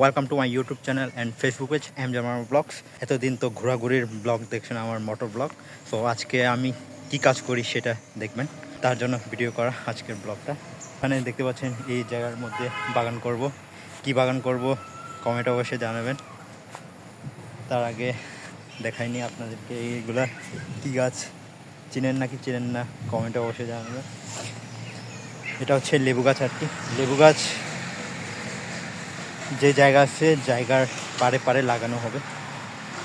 Welcome to my YouTube channel and Facebook page M জামার blogs এতদিন তো ঘোরাঘুরির ব্লগ দেখছেন আমার মোটর ব্লগ সো আজকে আমি কি কাজ করি সেটা দেখবেন। তার জন্য ভিডিও করা আজকের ব্লগটা এখানে দেখতে পাচ্ছেন এই জায়গার মধ্যে বাগান করব। কি বাগান করব কমেন্ট অবশ্যই জানাবেন। তার আগে দেখাইনি আপনাদেরকে এইগুলা কি গাছ। চিনেন নাকি চিনেন না কমেন্টে অবশ্যই জানাবেন। এটা হচ্ছে লেবু গাছ আর কি। লেবু গাছ যে জায়গা আছে, জায়গার পারে পারে লাগানো হবে।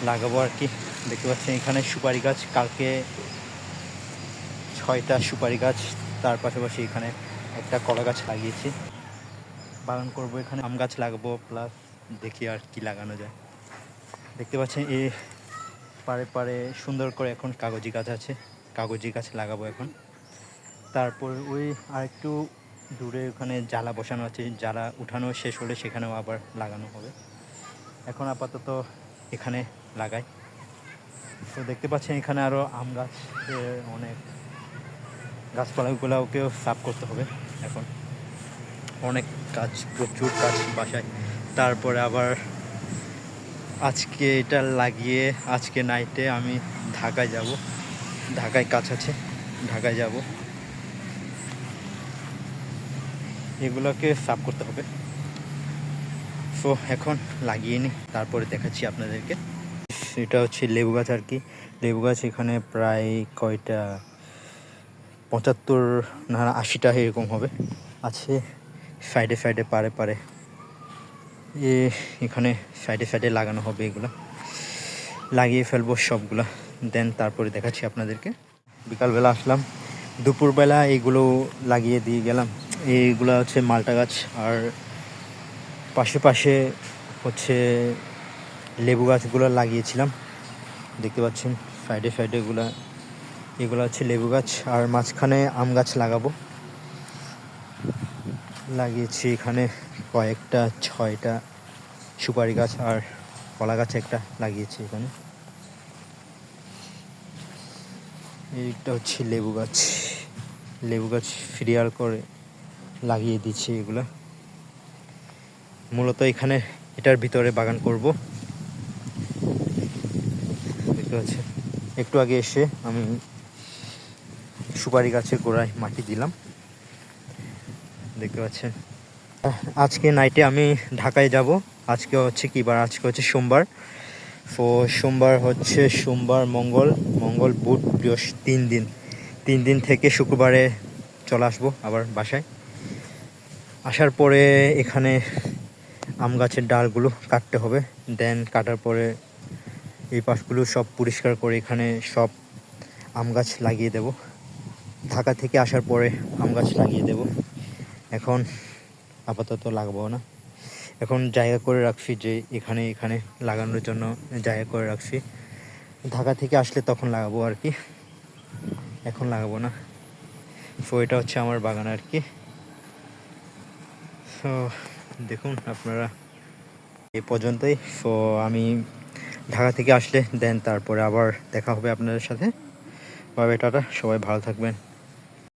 লাগাবো আর কি। দেখতে পাচ্ছেন এখানে সুপারি গাছ, কালকে ছয়টা সুপারি গাছ, তার পাশাপাশি এখানে একটা কলা গাছ লাগিয়েছি। বাগান করব এখানে। আম গাছ লাগাবো প্লাস দেখি আর কি লাগানো যায়। দেখতে পাচ্ছেন এই পারে পারে সুন্দর করে এখন কাগজি গাছ আছে। কাগজি গাছ লাগাবো এখন। তারপর ওই আরেকটু দূরে ওখানে জ্বালা বসানো আছে, জ্বালা উঠানো শেষ হলে সেখানেও আবার লাগানো হবে। এখন আপাতত এখানে লাগাই। তো দেখতে পাচ্ছেন এখানে আরও আম গাছ অনেক গাছপালাগুলোকেও সাফ করতে হবে এখন। অনেক কাজ প্রচুর কাজ বাসায়। তারপরে আবার আজকে এটা লাগিয়ে আজকে নাইটে আমি ঢাকায় যাব। ঢাকায় কাজ আছে ঢাকায় যাব। এগুলোকে সাফ করতে হবে। সো এখন লাগিয়ে নিই, তারপরে দেখাচ্ছি আপনাদেরকে। এটা হচ্ছে লেবু গাছ আর কি। লেবু গাছ এখানে প্রায় কয়টা? পঁচাত্তর না, আশিটা এরকম হবে। আছে সাইডে সাইডে পারে পারে এ, এখানে সাইডে সাইডে লাগানো হবে এগুলো। লাগিয়ে ফেলব সবগুলা। দেন তারপরে দেখাচ্ছি আপনাদেরকে। বিকালবেলা আসলাম। দুপুরবেলা এগুলো লাগিয়ে দিয়ে গেলাম। এইগুলো হচ্ছে মালটা গাছ, আর পাশে পাশে হচ্ছে লেবু গাছগুলো লাগিয়েছিলাম। দেখতে পাচ্ছেন, সাইডে সাইডে এগুলা, এগুলো হচ্ছে লেবু গাছ, আর মাঝখানে আম গাছ লাগাবো। লাগিয়েছি এখানে কয়েকটা, ছয়টা সুপারি গাছ আর কলা গাছ একটা লাগিয়েছি এখানে। এইটা হচ্ছে লেবু গাছ। লেবু গাছ ফিরিয়াল করে লাগিয়ে দিচ্ছি এগুলা। মূলত এখানে এটার ভিতরে বাগান করব। দেখতে একটু আগে এসে আমি সুপারি গাছের গোড়ায় মাটি দিলাম। দেখতে পাচ্ছেন। আজকে নাইটে আমি ঢাকায় যাব। আজকে হচ্ছে কি বার? আজকে হচ্ছে সোমবার। তো সোমবার হচ্ছে সোমবার, মঙ্গল মঙ্গল, বুধ বৃহস্পতি তিন দিন। তিন দিন থেকে শুক্রবারে চলে আসব আবার বাসায়। আসার পরে এখানে আম গাছের ডালগুলো কাটতে হবে। দেন কাটার পরে এই পাশগুলো সব পরিষ্কার করে এখানে সব আম গাছ লাগিয়ে দেব। ঢাকা থেকে আসার পরে আম গাছ লাগিয়ে দেব। এখন আপাতত লাগাবো না। এখন জায়গা করে রাখছি যে এখানে এখানে লাগানোর জন্য জায়গা করে রাখছি। ঢাকা থেকে আসলে তখন লাগাবো আর কি। এখন লাগাবো না। সো এটা হচ্ছে আমার বাগান আর কি। সো দেখুন আপনারা এ পর্যন্তই। সো আমি ঢাকা থেকে আসলে দেন তারপরে আবার দেখা হবে আপনাদের সাথে। বাবা টাটা, সবাই ভালো থাকবেন।